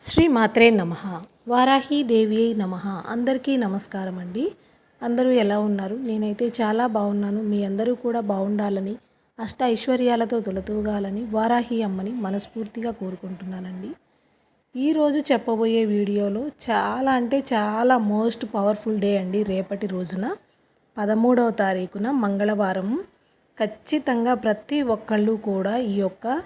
శ్రీ మాత్రే నమ. వారాహి దేవి నమ. అందరికీ నమస్కారం అండి. అందరూ ఎలా ఉన్నారు? నేనైతే చాలా బాగున్నాను. మీ అందరూ కూడా బాగుండాలని అష్ట ఐశ్వర్యాలతో తొలతూగాలని వారాహి అమ్మని మనస్ఫూర్తిగా కోరుకుంటున్నానండి. ఈరోజు చెప్పబోయే వీడియోలో చాలా అంటే చాలా మోస్ట్ పవర్ఫుల్ డే అండి రేపటి రోజున. పదమూడవ తారీఖున మంగళవారం. ఖచ్చితంగా ప్రతి ఒక్కళ్ళు కూడా ఈ యొక్క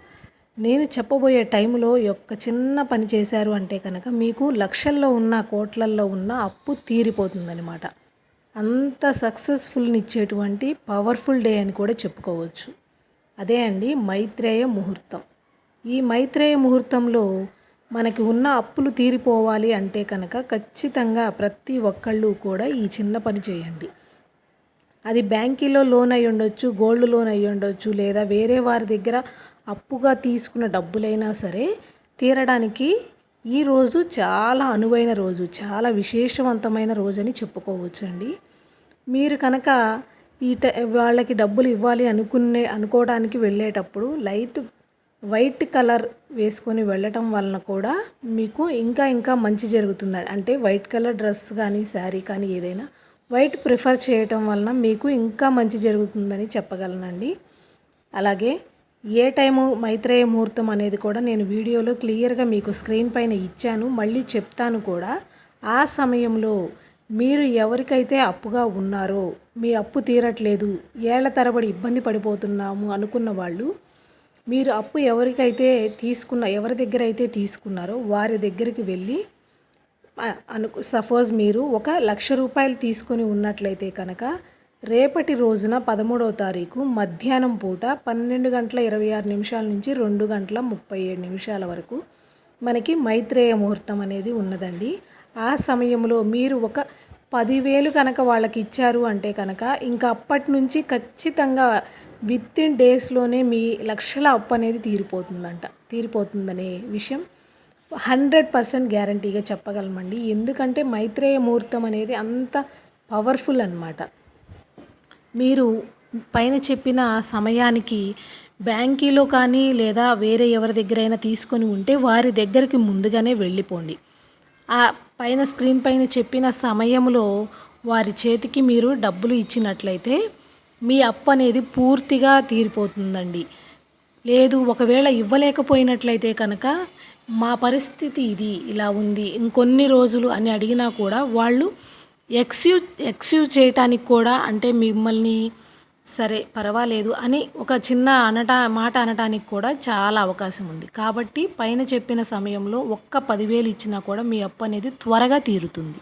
నేను చెప్పబోయే టైంలో యొక్క చిన్న పని చేశారు అంటే కనుక మీకు లక్షల్లో ఉన్న కోట్లల్లో ఉన్న అప్పు తీరిపోతుందనమాట అంత సక్సెస్ఫుల్నిచ్చేటువంటి పవర్ఫుల్ డే అని కూడా చెప్పుకోవచ్చు. అదే అండి మైత్రేయ ముహూర్తం. ఈ మైత్రేయ ముహూర్తంలో మనకి ఉన్న అప్పులు తీరిపోవాలి అంటే కనుక ఖచ్చితంగా ప్రతి ఒక్కళ్ళు కూడా ఈ చిన్న పని చేయండి. అది బ్యాంకీలో లోన్ అయి ఉండొచ్చు గోల్డ్ లోన్ అయి ఉండొచ్చు లేదా వేరే వారి దగ్గర అప్పుగా తీసుకున్న డబ్బులైనా సరే తీరడానికి ఈ రోజు చాలా అనువైన రోజు చాలా విశేషవంతమైన రోజు అని చెప్పుకోవచ్చు అండి మీరు కనుక ఈ వాళ్ళకి డబ్బులు ఇవ్వాలి అనుకునే అనుకోవడానికి వెళ్ళేటప్పుడు లైట్ వైట్ కలర్ వేసుకొని వెళ్ళటం వలన కూడా మీకు ఇంకా ఇంకా మంచి జరుగుతుంది అంటే వైట్ కలర్ డ్రెస్ కానీ శారీ కానీ ఏదైనా వైట్ ప్రిఫర్ చేయటం వలన మీకు ఇంకా మంచి జరుగుతుందని చెప్పగలనండి. అలాగే ఏ టైము మైత్రేయ ముహూర్తం అనేది కూడా నేను వీడియోలో క్లియర్గా మీకు స్క్రీన్ పైన ఇచ్చాను. మళ్ళీ చెప్తాను కూడా. ఆ సమయంలో మీరు ఎవరికైతే అప్పుగా ఉన్నారో మీ అప్పు తీరట్లేదు ఏళ్ళ తరబడి ఇబ్బంది పడిపోతున్నాము అనుకున్న వాళ్ళు మీరు అప్పు ఎవరికైతే తీసుకున్న ఎవరి దగ్గర అయితే తీసుకున్నారో వారి దగ్గరికి వెళ్ళి అను సపోజ్ మీరు ఒక లక్ష రూపాయలు తీసుకొని ఉన్నట్లయితే కనుక రేపటి రోజున పదమూడవ తారీఖు మధ్యాహ్నం పూట పన్నెండు గంటల ఇరవై ఆరు నిమిషాల నుంచి రెండు గంటల ముప్పై ఏడు నిమిషాల వరకు మనకి మైత్రేయ ముహూర్తం అనేది ఉన్నదండి. ఆ సమయంలో మీరు ఒక పదివేలు కనుక వాళ్ళకి ఇచ్చారు అంటే కనుక ఇంకా అప్పటి నుంచి ఖచ్చితంగా విత్ ఇన్ డేస్లోనే మీ లక్షల అప్పు అనేది తీరిపోతుందంట తీరిపోతుందనే విషయం హండ్రెడ్ పర్సెంట్ గ్యారంటీగా చెప్పగలమండి. ఎందుకంటే మైత్రేయ ముహూర్తం అనేది అంత పవర్ఫుల్ అనమాట మీరు పైన చెప్పిన సమయానికి బ్యాంకీలో కానీ లేదా వేరే ఎవరి దగ్గరైనా తీసుకొని ఉంటే వారి దగ్గరికి ముందుగానే వెళ్ళిపోండి. ఆ పైన స్క్రీన్ పైన చెప్పిన సమయంలో వారి చేతికి మీరు డబ్బులు ఇచ్చినట్లయితే మీ అప్పు అనేది పూర్తిగా తీరిపోతుందండి. లేదు ఒకవేళ ఇవ్వలేకపోయినట్లయితే కనుక మా పరిస్థితి ఇది ఇలా ఉంది ఇంకొన్ని రోజులు అని అడిగినా కూడా వాళ్ళు ఎక్స్యూ ఎక్స్యూ చేయటానికి కూడా అంటే మిమ్మల్ని సరే పర్వాలేదు అని ఒక చిన్న అనట మాట అనటానికి కూడా చాలా అవకాశం ఉంది. కాబట్టి పైన చెప్పిన సమయంలో ఒక్క పదివేలు ఇచ్చినా కూడా మీ అప్పు అనేది త్వరగా తీరుతుంది.